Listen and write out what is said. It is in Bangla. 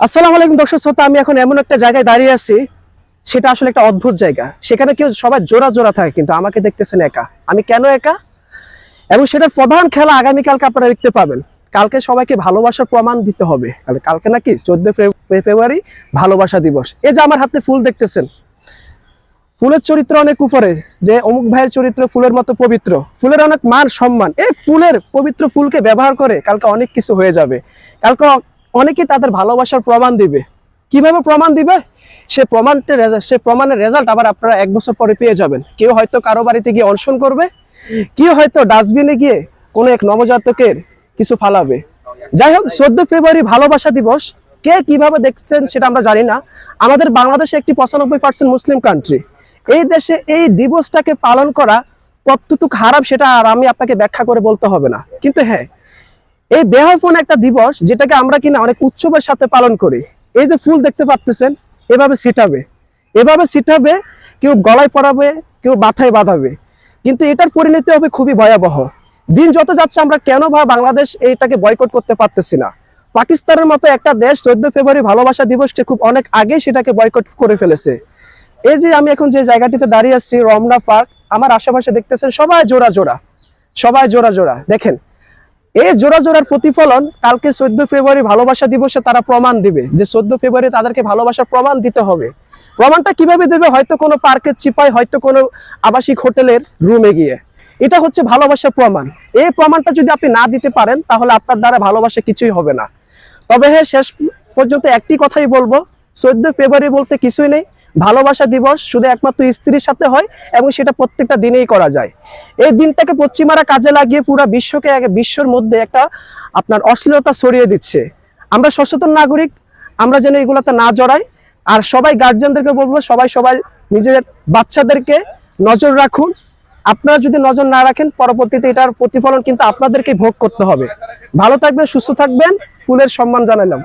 আসসালামু আলাইকুম দর্শক শ্রোতা, আমি এখন এমন একটা জায়গায় দাঁড়িয়ে আছি, সেটা আসলে একটা অদ্ভুত জায়গা। সেখানে কেউ সবাই জোড়া জোড়া থাকে, কিন্তু আমাকে দেখতেছেন একা। আমি কেন একা? এবং সেটার প্রধান খেলা আগামীকালকে আপনারা দেখতে পাবেন। কালকে সবাইকে ভালোবাসার প্রমাণ দিতে হবে। কাল- কালকে নাকি চোদ্দ ফেব্রুয়ারি ভালোবাসা দিবস। এই যে আমার হাতে ফুল দেখতেছেন, ফুলের চরিত্র অনেক উপরে, যে অমুক ভাইয়ের চরিত্র ফুলের মতো পবিত্র। ফুলের অনেক মান সম্মান। এই ফুলের পবিত্র ফুলকে ব্যবহার করে কালকে অনেক কিছু হয়ে যাবে। কালকে অনেকে তাদের ভালোবাসার প্রমাণ দিবে। কীভাবে প্রমাণ দিবে? সে প্রমাণটা সে প্রমাণের রেজাল্ট আবার আপনারা এক বছর পরে পেয়ে যাবেন। কেউ হয়তো কারও বাড়িতে গিয়ে অনশন করবে, কেউ হয়তো ডাস্টবিনে গিয়ে কোনো এক নবজাতকের কিছু ফালাবে। যাই হোক, চোদ্দ ফেব্রুয়ারি ভালোবাসা দিবস। কে কীভাবে দেখছেন সেটা আমরা জানি না। আমাদের বাংলাদেশে একটি পঁচানব্বই পার্সেন্ট মুসলিম কান্ট্রি এই দেশে এই দিবসটাকে পালন করা কতটুকু খারাপ সেটা আর আমি আপনাকে ব্যাখ্যা করে বলতে হবে না। কিন্তু হ্যাঁ এই বেহাফোন একটা দিবস যেটাকে আমরা কিনা অনেক উৎসবের সাথে পালন করি। এই যে ফুল দেখতে পাচ্ছেন এভাবে ছিটাবে। এভাবে ছিটাবে, কেউ গলায় পরাবে, কেউ মাথায় বাঁধাবে। কিন্তু এটার পরিণতি হবে খুবই ভয়াবহ। দিন যত যাচ্ছে, আমরা কেন বা বাংলাদেশ এইটাকে বয়কট করতে পারতেছি না? পাকিস্তানের মতো একটা দেশ চোদ্দ ফেব্রুয়ারি ভালোবাসা দিবসকে খুব অনেক আগে সেটাকে বয়কট করে ফেলেছে। এই যে আমি এখন যে জায়গাটিতে দাঁড়িয়ে আছি, রমনা পার্ক, আমার আশেপাশে দেখতেছেন সবাই জোড়া জোড়া। সবাই জোড়া জোড়া। দেখেন এই জোড়া জোড়ার প্রতিফলন কালকে চোদ্দ ফেব্রুয়ারি ভালোবাসা দিবসে তারা প্রমাণ দিবে যে চোদ্দ ফেব্রুয়ারি তাদেরকে ভালোবাসার প্রমাণ দিতে হবে। প্রমাণটা কীভাবে দেবে? হয়তো কোনো পার্কের চিপায় হয়তো কোনো আবাসিক হোটেলের রুমে গিয়ে। এটা হচ্ছে ভালোবাসার প্রমাণ। এই প্রমাণটা যদি আপনি না দিতে পারেন, তাহলে আপনার দ্বারা ভালোবাসা কিছুই হবে না। তবে হ্যাঁ শেষ পর্যন্ত একটি কথাই বলব। চোদ্দ ফেব্রুয়ারি বলতে কিছুই নেই। ভালোবাসা দিবস শুধু একমাত্র স্ত্রীর সাথে হয় এবং সেটা প্রত্যেকটা দিনেই করা যায়। এই দিনটাকে পশ্চিমারা কাজে লাগিয়ে পুরো বিশ্বকে বিশ্বর মধ্যে একটা আপনার অশ্লীলতা ছড়িয়ে দিচ্ছে। আমরা সচেতন নাগরিক, আমরা যেন এগুলোতে না জড়াই, আর সবাই গার্জিয়ানদেরকে বলব, সবাই সবাই নিজের বাচ্চাদেরকে নজর রাখুন। আপনারা যদি নজর না রাখেন, পরবর্তীতে এটার প্রতিফলন কিন্তু আপনাদেরকে ভোগ করতে হবে। ভালো থাকবেন, সুস্থ থাকবেন, ফুলের সম্মান জানালাম।